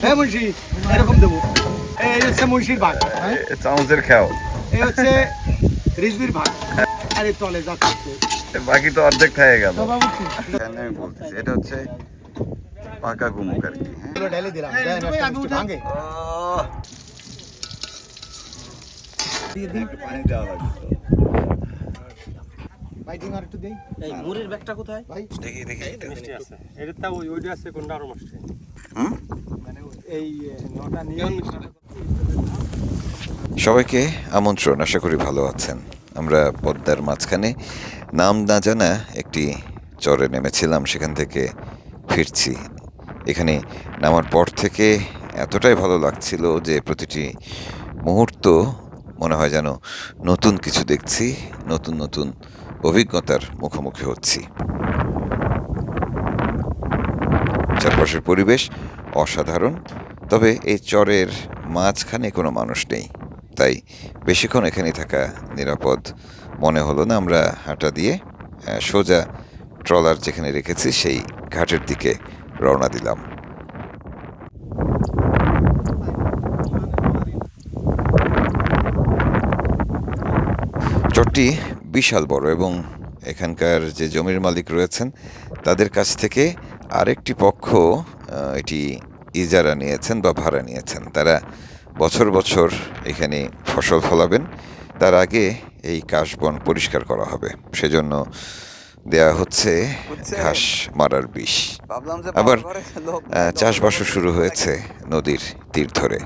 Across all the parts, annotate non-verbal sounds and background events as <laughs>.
হ্যাঁ মুন্সি এরকম দেবো এই হচ্ছে মুন্সির ভাগ হ্যাঁ? চামচের খাও এই হচ্ছে রিজবির ভাগ আরে তলে যাচ্ছে বাকি তো অর্ধেক থেকে গেল তো বাবু কি আমি বলতেছি এটা হচ্ছে পাকা গুমুক আর কি হ্যাঁ এগুলো ঢেলে দিলাম দেন একটা মিষ্টি ভাঙে আহ, দিয়ে দিন একটু পানি দেওয়া লাগবে তো। বাইটিং আর একটু দেই। এই মুড়ির ব্যাগটা কোথায়? ভাই। দেখি দেখি। মিষ্টি আছে। তা ওই ওইটা আছে কোনটা আরও মিষ্টি হুম? মানে এই নটা নিয়ে সবাইকে আমন্ত্রণ আশা করি ভালো আছেন। আমরা পদ্মার মাঝখানে নাম না জানা একটি চরে নেমেছিলাম সেখান থেকে ফিরছি। এখানে নামার পর থেকে এতটাই ভালো লাগছিল যে প্রতিটি মুহূর্ত মনে হয় যেন নতুন কিছু দেখছি নতুন নতুন অভিজ্ঞতার মুখোমুখি হচ্ছি। চারপাশের পরিবেশ অসাধারণ, তবে এই চরের মাঝখানে কোনো মানুষ নেই। তাই বেশিক্ষণ এখানে থাকা নিরাপদ। মনে হলো না আমরা হাঁটা দিয়ে সোজা ট্রলার যেখানে রেখেছি সেই ঘাটের দিকে রওনা দিলাম। চরটি বিশাল বড় এবং এখানকার যে জমির মালিক রয়েছেন তাদের কাছ থেকে আরেকটি পক্ষ এটি ইজারা নিয়েছেন বা ভাড়া নিয়েছেন। তারা বছর বছর এখানে ফসল ফলাবেন। তার আগে এই কাশবন পরিষ্কার করা হবে। সেজন্য দেয়া হচ্ছে ঘাস মারার বিষ। আবার চাষবাসও শুরু হয়েছে নদীর তীর ধরে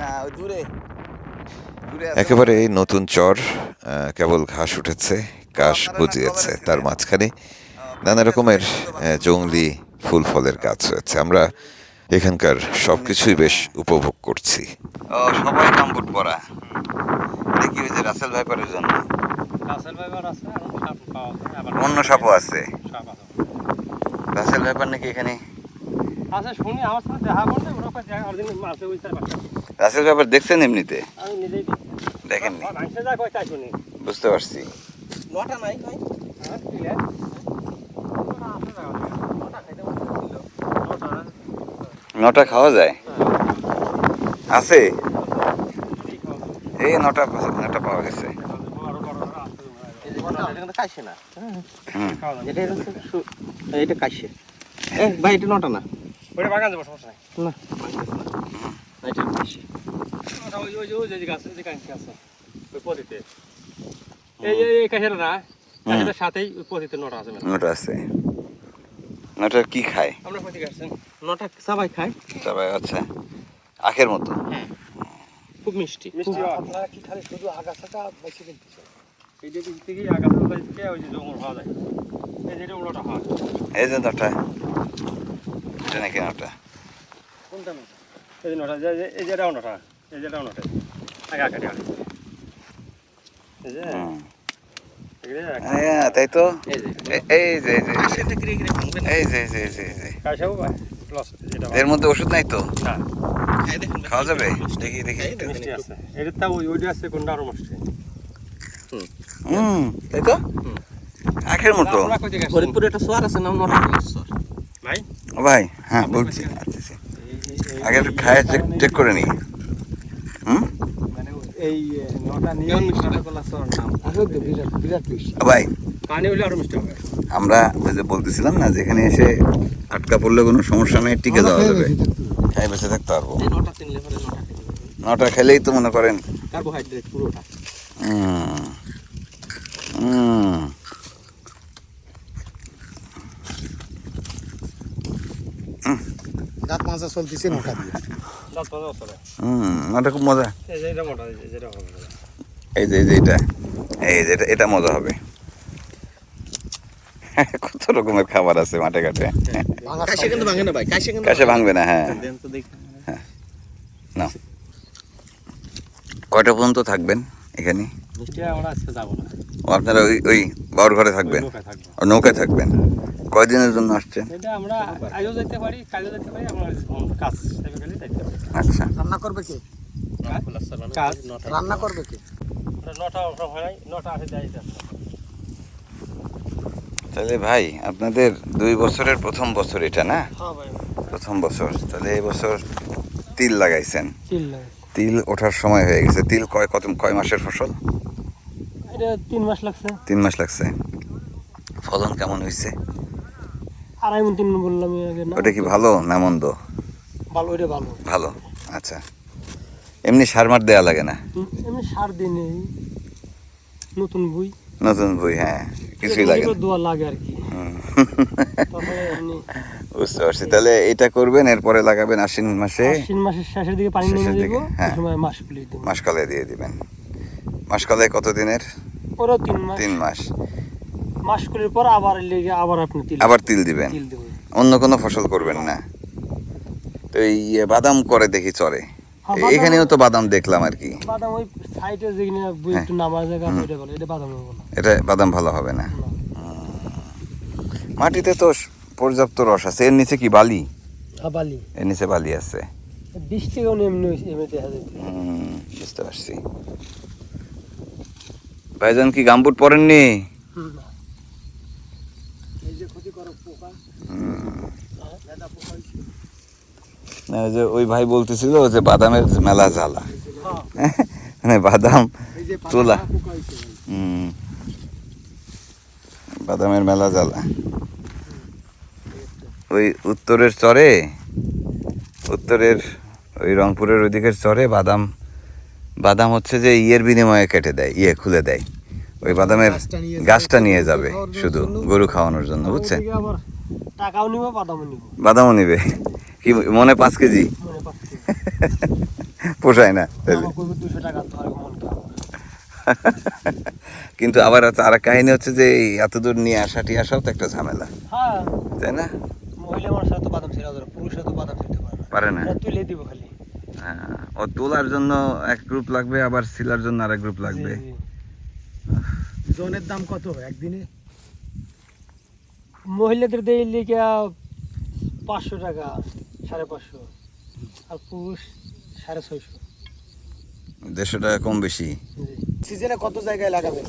না ওই দূরে দূরে আছে। একেবারে নতুন চর আহ, কেবল ঘাস উঠেছে ঘাস গজিয়েছে। তার মাঝখানে নানা রকমের জংলি ফুল ফলের গাছ রয়েছে। আমরা এখানকার সবকিছুই বেশ উপভোগ করছি। সবাই কামবুট পরা। দেখি ওই যে রাসেল ভাইপারের জন্য। রাসেল ভাইবার আছে আর সাপ পাওয়া যায় আবার অন্য সাপও আছে। আছে। রাসেল ভাইপার নাকি এখানে? আচ্ছা শুনি আমার সাথে দেখা করতে ওরা কয় দেখা অরিজিনাল মাছে ওই পাঁচটা। রাসেল ভাইপার দেখছেন এমনিতে? আমি নিজেই দেখেননি? মাংসে যা কয় তাই শুনি। বুঝতে পারছি। নটা নাই ভাই। হ্যাঁ ঠিক নটা খাওয়া যায়? আছে? এই নটা নটা পাওয়া গেছে। এটা কিন্তু কাশে ভাই এটা নটা না। ওটা বাগান যাব সমস্যা নাই। না। এটা কাশে ওই ওই যে ওই যে গাছ ওই যে কাঁচি আছে। ওই পদিতে এই না সাথেই ওই নটা আছে নটা আছে। নটা কি খায়? আমরা থেকে নটা সবাই খায়। সবাই আচ্ছা। আখের মতো? খুব মিষ্টি। মিষ্টি আপনারা কি খালি শুধু আগাছাটা বেশি কিনতেছেন এই যে দিক থেকে আগাছা ওই যে জঙ্গল পাওয়া যায়। এই যেটা ওটা হয়। এই যে নটা এটা নাকি নটা কোনটা না এই যে নটা যে- যে- এই নটা এই যেটাও নটা। আগে আগে আগে এই যে হুম। এই যে হ্যাঁ তাই তো? এই যে এই যে এই যে, এই যে। কাশেটা কিরে কিরে ভাঙবে না। এই যে এই যে এই যে, এই যে। কাছেও প্লাস যেটা এর মধ্যে ওষুধ নাই তো? খাওয়া যাবে? দেখি দেখি আছে। এটার তা ওই ওইটা আছে কোনটা আরও মিষ্টি? হুম। তাই তো? আখের মতো। ফরিদপুরে একটা সোয়ার আছে নাম নটা সোয়ার। ভাই? ও ভাই হ্যাঁ বলছি আচ্ছা আচ্ছা। আগে একটু খায় চেক চেক করে নি হুম? ভাই আমরা ওই যে বলতেছিলাম না যেখানে এসে আটকা পড়লে কোনো সমস্যা নেই টিকে যাওয়া যাবে। খাই বেঁচে থাকতে পারব। নটা খেলেই তো মনে করেন। কার্বোহাইড্রেট পুরোটা। হুম হুম। দাঁত চলতেছে নটা দিয়ে। মজা হুম নটা খুব মজা। এই যে এটা এই যে যেটা হবে এই যে এই যে এটা এই যে এটা এটা মজা হবে। কত রকমের খাবার আছে মাঠে ঘাটে। ভাঙা কাশে কিন্তু ভাঙে না ভাই কাশে কিন্তু কাছে ভাঙবে না হ্যাঁ। দেন না কয়টা পর্যন্ত থাকবেন এখানে? মিষ্টি আমরা আজকে যাব না। ও আপনারা ওই ওই বাউর ঘরে থাকবেন? নৌকায় থাকবেন? কয়দিনের জন্য আসছেন? আচ্ছা। রান্না করবে কে? নটা রান্না করবে কে? হয় তাহলে ভাই আপনাদের দুই বছরের প্রথম বছর এটা না? হ্যাঁ প্রথম বছর। তাহলে এই বছর তিল লাগাইছেন। তিল ওঠার সময় হয়ে গেছে। তিল কয় কত কয় মাসের ফসল? এটা তিন মাস লাগছে। তিন মাস লাগছে। ফলন কেমন হয়েছে আড়াই মন তিন মন বললাম আগে না? ওটা কি ভালো না মন্দ? ভালো ওইটা ভালো। ভালো আচ্ছা। এমনি সার মার দেওয়া লাগে না? এমনি সার দিনে নতুন বই নতুন বই হ্যাঁ কিছুই লাগে দোয়া লাগে আর কি। হুম। তারপরে এমনি বুঝতে পারছি। তাহলে এটা করবেন এরপরে লাগাবেন আশ্বিন মাসে? আশ্বিন মাসের শেষের দিকে পানি দেবো হ্যাঁ। ওই সময় মাস খুলে দেবো। মাসকলে দিয়ে দিবেন। মাসকলে কত দিনের? ওরাও তিন মাস। তিন মাস। মাস খুলের পর আবার লেগে আবার আপনি তিল আবার তিল দিবেন? তিল অন্য কোনো ফসল করবেন না। তো এই বাদাম করে দেখি চরে। হ্যাঁ, এখানেও তো বাদাম দেখলাম আর কি। বাদাম ওই সাইডে যেখানে হ্যাঁ। একটু নামার জায়গা বলে এটা বাদাম হব না। এটা বাদাম ভালো হবে না। মাটিতে তো পর্যাপ্ত রস আছে। এর নিচে কি বালি? আবালি এর নিচে বালি আছে। টাকাও এমনি এমনি দেখা যায়। বুঝতে পারছি। ভাইজান কি গামবুট পরেননি? যে ওই ভাই বলতেছিল যে বাদামের মেলা জ্বালা। হ্যাঁ, মানে বাদাম তোলা। হুম। বাদামের মেলা জ্বালা। ওই উত্তরের চরে উত্তরের ওই রংপুরের ওইদিকের চরে বাদাম বাদাম হচ্ছে যে ইয়ের বিনিময়ে কেটে দেয় ইয়ে খুলে দেয়। ওই বাদামের গাছটা নিয়ে যাবে, শুধু গরু খাওয়ানোর জন্য বুঝছেন? টাকাও নিব বাদামও নিব? বাদামও নিবে? কি মনে পাঁচ কেজি? পোষায় না তাহলে কিন্তু আবার আর কাহিনী হচ্ছে যে এই এত দূর নিয়ে আসা টিয়ে আসাও তো একটা ঝামেলা। হ্যাঁ। তাই না? মহিলা মানুষরা তো বাদাম ছেড়ে ধরে পুরুষরা তো বাদাম ছেড়তে পারে না। পারে না তুলে দিব খালি। হ্যাঁ, ও তোলার জন্য এক গ্রুপ লাগবে আবার সিলার জন্য আরেক গ্রুপ লাগবে। জনের দাম কত? একদিনে? মহিলাদের দেয় লিখে পাঁচশো টাকা সাড়ে পাঁচশো। আর পুরুষ সাড়ে ছয়শো। দেড়শো টাকা কম বেশি। সিজনে কত জায়গায় লাগাবেন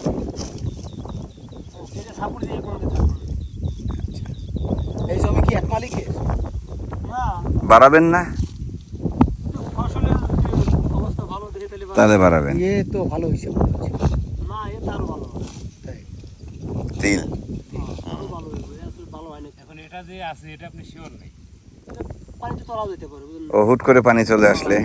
যেটা সাপোর্ট দিয়ে কোনো থাকবে এই জমি কি এক মালিকের? না। বাড়াবেন না? একটু ফসলের অবস্থা ভালো দেখে তাহলে বাড়াবেন। ইয়ে তো ভালো হয়েছে বুঝলেন ও হুট করে পানি চলে আসলে।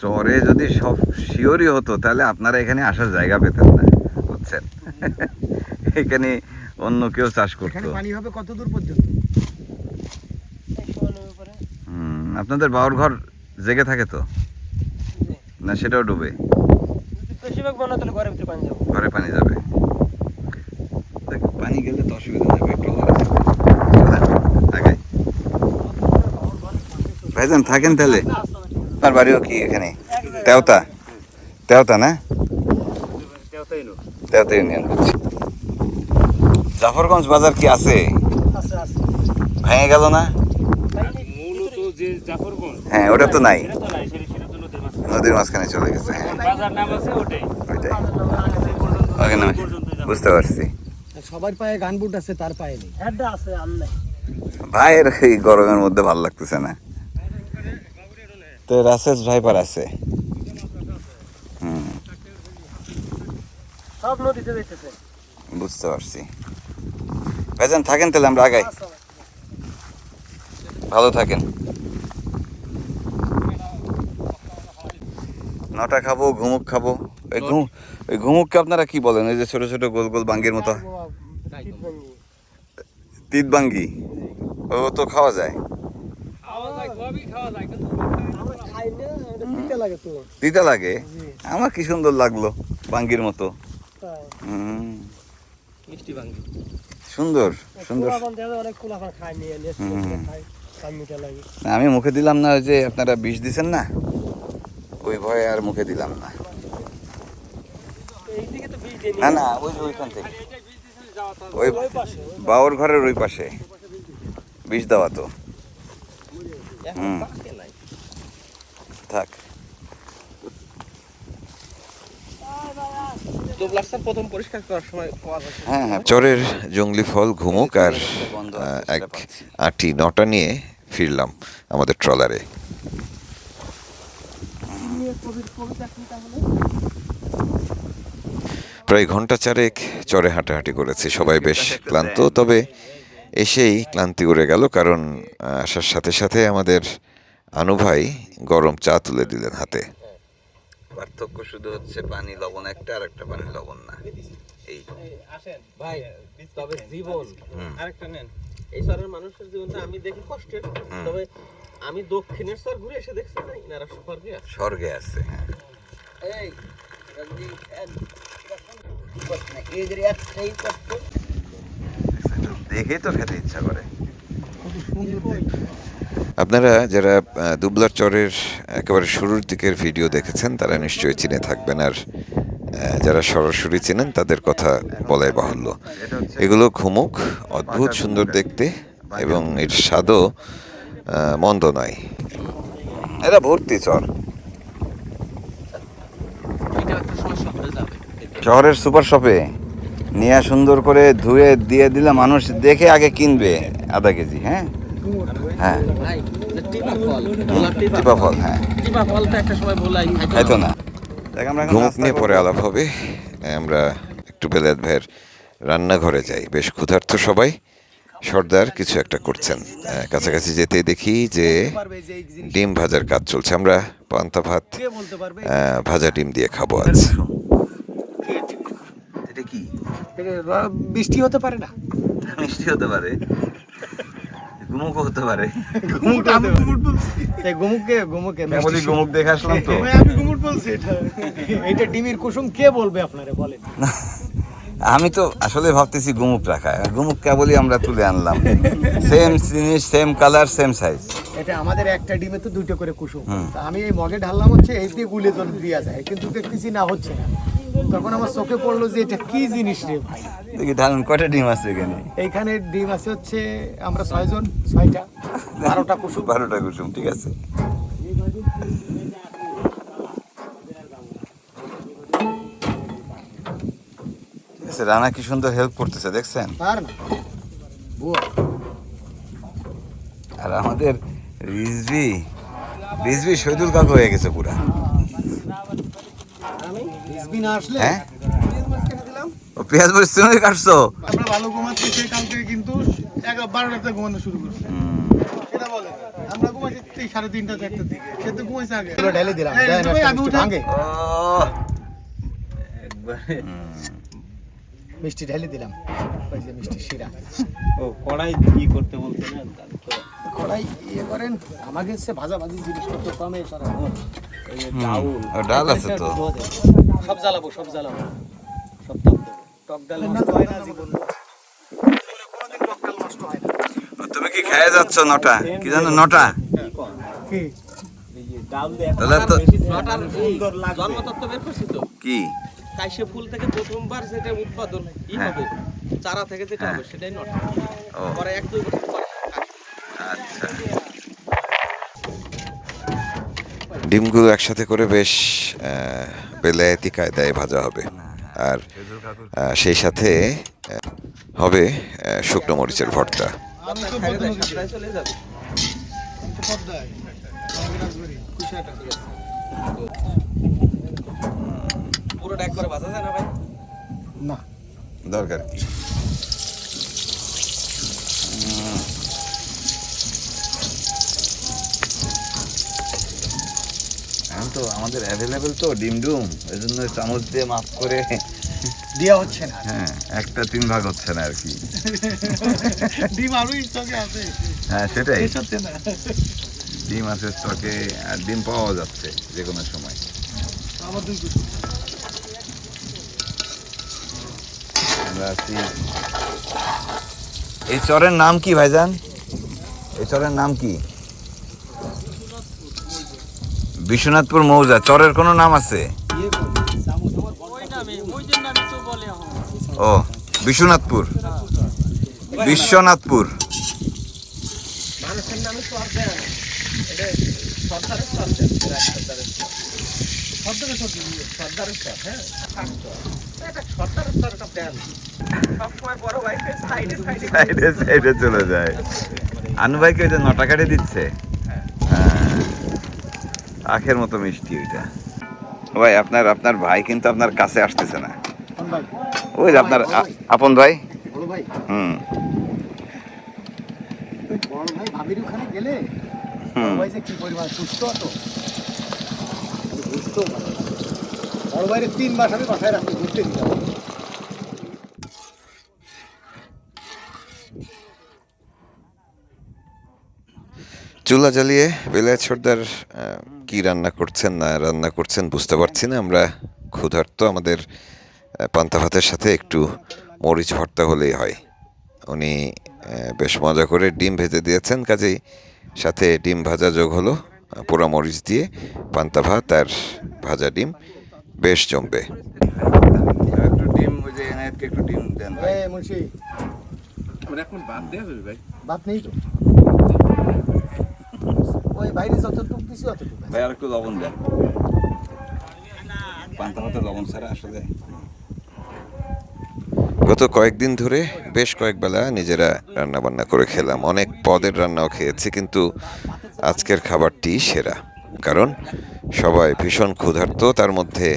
চরে যদি সব শিওরই হতো তাহলে আপনারা এখানে আসার জায়গা পেতেন না বুঝছেন? <laughs> এখানে অন্য কেউ চাষ এখানে করতো পানি হবে কত দূর পর্যন্ত আপনাদের বাউর ঘর জেগে থাকে তো। না সেটাও ডুবে। বেশিরভাগ বানা তাহলে ঘরের ভিতরে পানি যাব। ঘরে পানি যাবে। দেখ, পানি গেলে তো অসুবিধা নেই একটু আগে। ভাইজান থাকেন তাহলে। আপনার বাড়িও কি এখানে? তেওতা। তেওতা না? তেওতা ইউনিয়ন জাফরগঞ্জ বাজার কি আছে? আছে আছে। ভেঙে গেল না? মূলত যে জাফরগঞ্জ। হ্যাঁ ওটা তো নাই এটা তো নাই সেটা সেটা তো নদীর মাঝখানে চলে গেছে হ্যাঁ। বাজার নাম আছে ওটাই। ওইটাই। ওকে না বুঝতে পারছি। সবার পায়ে গান বুট আছে তার পায়ে নেই। ভাইয়ের এই গরমের মধ্যে ভালো লাগতেছে না। তো রাসেস ভাইপার আছে। হুম। সব নদীতে যাইতেছে বুঝতে পারছি। ভাইজান থাকেন তাহলে আমরা আগাই। ভালো থাকেন। নটা খাব, ঘুমুক খাব। ওই ঘুম ওই ঘুমুককে আপনারা কি বলেন? ওই যে ছোট ছোট গোল গোল বাঙ্গির মতো। তিত বাঙ্গি? ও তো খাওয়া যায়। দিতে লাগে? আমার কি সুন্দর লাগল বাঙ্গির মতো। সুন্দর সুন্দর। আমি মুখে দিলাম না ওই যে আপনারা বিষ দিচ্ছেন না? ওই ভয়ে আর মুখে দিলাম না। না না ওই ওইখান থেকে। ওই বাউর ঘরের ওই পাশে। বিষ দেওয়া তো। হুম। থাক। যায় হ্যাঁ হ্যাঁ চরের জঙ্গলি ফল ঘুমুক আর এক আটি নটা নিয়ে ফিরলাম আমাদের ট্রলারে। প্রায় ঘণ্টা চারেক চরে হাঁটাহাঁটি করেছি সবাই বেশ ক্লান্ত তবে এসেই ক্লান্তি উড়ে গেল কারণ আসার সাথে সাথে আমাদের আনুভাই গরম চা তুলে দিলেন হাতে। পার্থক্য শুধু হচ্ছে পানি লবণ একটা আর একটা পানি লবণ না। এই। আসেন ভাই তবে জীবন। আরেকটা নেন। এই শহরের মানুষের জীবনটা আমি দেখি কষ্টের তবে আমি দক্ষিণের শহর ঘুরে এসে দেখছি না ইনারা স্বর্গে আছে। স্বর্গে আছে। এই দেখেই তো খেতে ইচ্ছা করে। আপনারা যারা দুবলার চরের একেবারে শুরুর দিকের ভিডিও দেখেছেন তারা নিশ্চয়ই চিনে থাকবেন। আর যারা সরাসরি চেনেন তাদের কথা বলাই বাহুল্য। এগুলো ঘুমুক অদ্ভুত সুন্দর দেখতে এবং এর স্বাদও মন্দ নয়। এটা ভর্তি চর এটা একটা সমস্যা যাবে। শহরের সুপার শপে নিয়ে সুন্দর করে ধুয়ে দিয়ে দিলে মানুষ দেখে আগে কিনবে আধা কেজি হ্যাঁ? হ্যাঁ। টিপা ফল ভোলা টিপা টিপা ফল হ্যাঁ। টিপা ফলটা একটা সময় ভোলাই তাই তো না। দেখ আমরা ঘুমুক নিয়ে পরে আলাপ হবে। আমরা একটু বেলায়েত ভাইয়ের রান্নাঘরে যাই। বেশ ক্ষুধার্ত সবাই। সর্দার কিছু একটা করছেন। কাছাকাছি যেতেই দেখি যে ডিম ভাজার কাজ চলছে। আমরা পান্তা ভাত ভাজা ডিম দিয়ে খাব আজ। এটা কি? বৃষ্টি হতে পারে না। মিষ্টি হতে পারে। গুমুক হতে পারে। আমি বলছি। গুমুকে গুমুকে বলি গুমুক দেখে আসলাম তো। আমি গুমুট বলছি এটা। এটা ডিমের কুসুম কে বলবে আপনারে বলেন। <laughs> আমি তো আসলে ভাবতেছি গুমুক রাখা। গুমুক কেবলই আমরা তুলে আনলাম। সেম জিনিস সেম কালার সেম সাইজ এটা আমাদের একটা ডিমে তো দুটো করে কুসুম। আমি এই মগে ঢাললাম হচ্ছে এই দিয়ে গুলে জল দেওয়া যায় কিন্তু দেখতেছি না হচ্ছে না। তখন আমার চোখে পড়ল যে এটা কি জিনিস রে ভাই। দেখি ঢালুন কয়টা ডিম আছে এখানে? এইখানে ডিম আছে হচ্ছে আমরা ছয়জন ছয়টা বারোটা কুসুম। বারোটা কুসুম ঠিক আছে ঠিক আছে রানা কি সুন্দর হেল্প করতেছে দেখছেন? আর না। বুয়া। আর আমাদের রিজবি রিজবি শহীদুল কাকু হয়ে গেছে পুরা। রিজবি হ্যাঁ? পেঁয়াজ মরিচ তুমি কাটছো? আমরা ভালো ঘুমাচ্ছি সেই কালকে কিন্তু এগারো বারোটাতে ঘুমানো শুরু করছে। বলে আমরা ঘুমাচ্ছি সাড়ে তিনটা চারটার দিকে। সে তো ঘুমাইছে আগে। ঢেলে দিলাম আমি উঠে ও। মিষ্টি ঢেলে দিলাম ওই যে মিষ্টি শিরা ও কড়াই কি করতে বলছে না কড়াই ইয়ে করেন আমাকে হচ্ছে ভাজা ভাজি জিনিসপত্র কমে সারা ডাল আছে তো সব জ্বালাবো সব জ্বালাবো সব টক টক ডালে নষ্ট হয় না জীবন কোনোদিন টক ডাল নষ্ট হয় না তুমি কি খেয়ে যাচ্ছ নটা কি জানো নটা কি ডাউল দিয়ে তাহলে তো নটার জন্মতত্ত্ব বের করছি তো কি কাইসে ফুল থেকে প্রথমবার যেটা উৎপাদন ই হ্যাঁ। হবে চারা থেকে যেটা হবে সেটাই নটা পরে এক দুই বছর পরে আচ্ছা। ডিমগুলো একসাথে করে বেশ বেলায়েতি কায়দায় ভাজা হবে। আর কাকুর আহ, সেই সাথে হবে শুকনো মরিচের ভর্তা। সাপ্লাই চলে পুরোটা একবারে ভাজা যায় না ভাই? না। দরকার কি? এখন তো আমাদের অ্যাভেলেবেল তো ডিম ডুম এই জন্য চামচ দিয়ে মাপ করে দেওয়া হচ্ছে না। হ্যাঁ একটা তিন ভাগ হচ্ছে না আর কি। ডিম আরও স্টকে আছে। হ্যাঁ সেটাই। শেষ হচ্ছে না। ডিম আছে স্টকে আর ডিম পাওয়া যাচ্ছে যে কোনো সময় আমার দুই এই চরের নাম কি ভাইজান? এই চরের নাম কি? বিশ্বনাথপুর মৌজা, চরের কোনো নাম আছে? ও, বিশ্বনাথপুর। বিশ্বনাথপুর। হ্যাঁ সাইডে সাইডে সাইডে সাইডে চলে যায়। আনু ভাইকে ওই যে নটা কাটে দিচ্ছে? হ্যাঁ। আখের মতো মিষ্টি ওইটা। ভাই আপনার আপনার ভাই কিন্তু আপনার কাছে আসতেছে না। ওই যে আপনার আপন ভাই? বড় ভাই। হুম। হুম। বড় ভাইয়ের তিন মাস আমি বাসায় ঘুরতে দিলাম চুলা জ্বালিয়ে বেলায় সর্দার কি রান্না করছেন, না রান্না করছেন বুঝতে পারছি না। আমরা ক্ষুধার্ত, আমাদের পান্তা ভাতের সাথে একটু মরিচ ভর্তা হলেই হয়। উনি বেশ মজা করে ডিম ভেজে দিয়েছেন। কাজেই সাথে ডিম ভাজা যোগ হলো পোড়া মরিচ দিয়ে পান্তা ভাত আর ভাজা ডিম। বেশ জমবে। একটু ডিম ওই যে এনায়েতকে একটু ডিম দেন ভাই। এ মুন্সি। এখন বাদ যাবে ভাই। বাপ নেই তো। ওই বাইরে যতটুকু দিছি অতটুকু ভাই আর একটু লবণ দেন। পান্তা ভাতে লবণ ছাড়া আসলে। গত কয়েকদিন ধরে বেশ কয়েক বেলা নিজেরা রান্না বান্না করে খেলাম। অনেক পদের রান্নাও খেয়েছি কিন্তু আজকের খাবারটি সেরা। কারণ সবাই ভীষণ ক্ষুধার্ত তার মধ্যে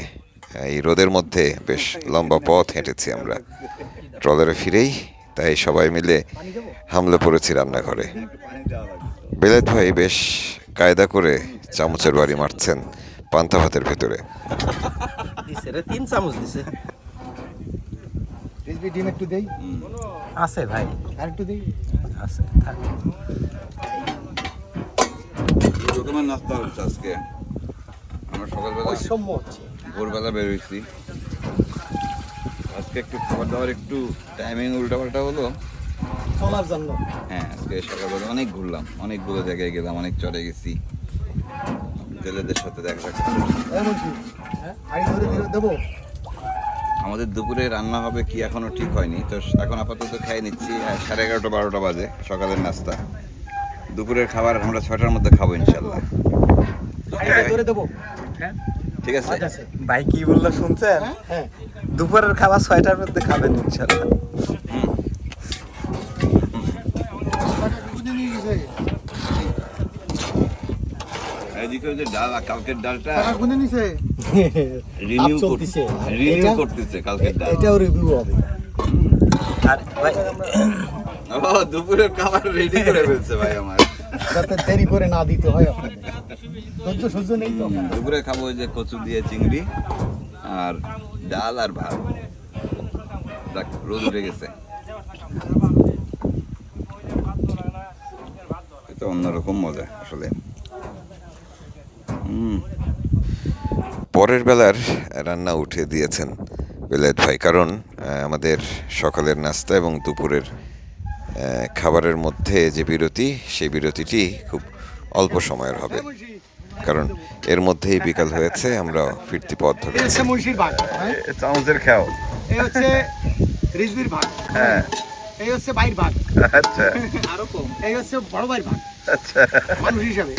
এই রোদের মধ্যে বেশ লম্বা পথ হেঁটেছি আমরা। ট্রলারে ফিরেই তাই সবাই মিলে হামলে পড়েছি রান্নাঘরে। বেলাত ভাই বেশ কায়দা করে চামচের বাড়ি মারছেন পান্তা ভাতের ভেতরে। তিন চামচ দিছে। ডিম একটু দেই? আছে ভাই। আর একটু দেই? আছে থাক রকমের নাস্তা হচ্ছে আজকে। আমরা সকালবেলা ভোরবেলা বেরোইছি আজকে একটু খাবার দাবার একটু টাইমিং উল্টাপাল্টা হলো। চলার জন্য। হ্যাঁ আজকে সকালবেলা অনেক ঘুরলাম অনেকগুলো জায়গায় গেলাম অনেক চড়ে গেছি। জেলেদের সাথে দেখা সাক্ষাৎ দেবো? আমাদের দুপুরে রান্না হবে কি এখনও ঠিক হয়নি। তো এখন আপাতত খাই নিচ্ছি সাড়ে এগারোটা বারোটা বাজে সকালের নাস্তা। দুপুরের খাবার আমরা ছটার মধ্যে খাব ইনশাল্লাহ দেবো। ঠিক আছে? ভাই কি বলল শুনছেন? হ্যাঁ। দুপুরের খাবার ছয়টার মধ্যে খাবেন ইনশাল্লাহ এদিকে ওই যে ডাল কালকের ডালটা নিছে? রিনিউ রিনিউ করতেছে কালকের ডাল। এটাও রিভিউ হবে। আর ভাই ও দুপুরের খাবার রেডি করে ফেলছে ভাই আমার। যাতে দেরি করে না দিতে হয় আপনাদের। সহ্য সহ্য নেই তো দুপুরে খাব ওই যে কচু দিয়ে চিংড়ি আর ডাল আর ভাত। দেখ রোদ উঠে গেছে। এটা অন্যরকম মজা আসলে। হুম। পরের বেলার রান্না উঠে দিয়েছেন বেলায়েত ভাই। কারণ আমাদের সকালের নাস্তা এবং দুপুরের খাবারের মধ্যে যে বিরতি সেই বিরতিটি খুব অল্প সময়ের হবে। কারণ এর মধ্যেই বিকাল হয়েছে আমরা ফিরতি পথ ধরে হ্যাঁ? চামচের খাও এই হচ্ছে রিজবির ভাগ হ্যাঁ? এই হচ্ছে বাইর ভাগ আচ্ছা। আরও কম। এই হচ্ছে বড় ভাগ আচ্ছা। মানুষ হিসাবে।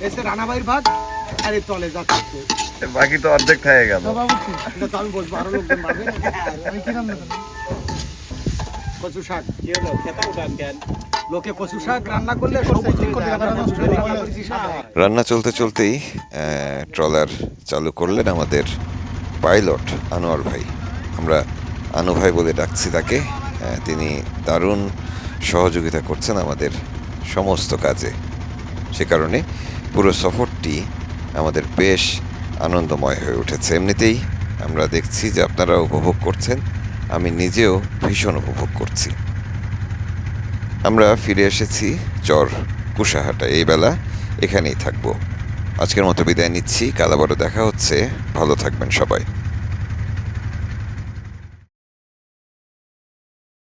এই হচ্ছে রানা ভাইয়ের ভাগ আর এই তলে যাচ্ছে বাকি তো অর্ধেক থেকে গেল। আমি আরও লোকজন আমি? কচু শাক। লোকে কচু শাক রান্না করলে। রান্না চলতে চলতেই ট্রলার চালু করলেন আমাদের পাইলট আনোয়ার ভাই। আমরা আনু ভাই বলে ডাকছি তাকে। তিনি দারুণ সহযোগিতা করছেন আমাদের সমস্ত কাজে। সে কারণে পুরো সফরটি আমাদের বেশ আনন্দময় হয়ে উঠেছে। এমনিতেই আমরা দেখছি যে আপনারা উপভোগ করছেন আমি নিজেও ভীষণ উপভোগ করছি। আমরা ফিরে এসেছি চর কুশাহাটা। এই বেলা এখানেই থাকব। আজকের মতো বিদায় নিচ্ছি। কাল দেখা হচ্ছে। ভালো থাকবেন সবাই।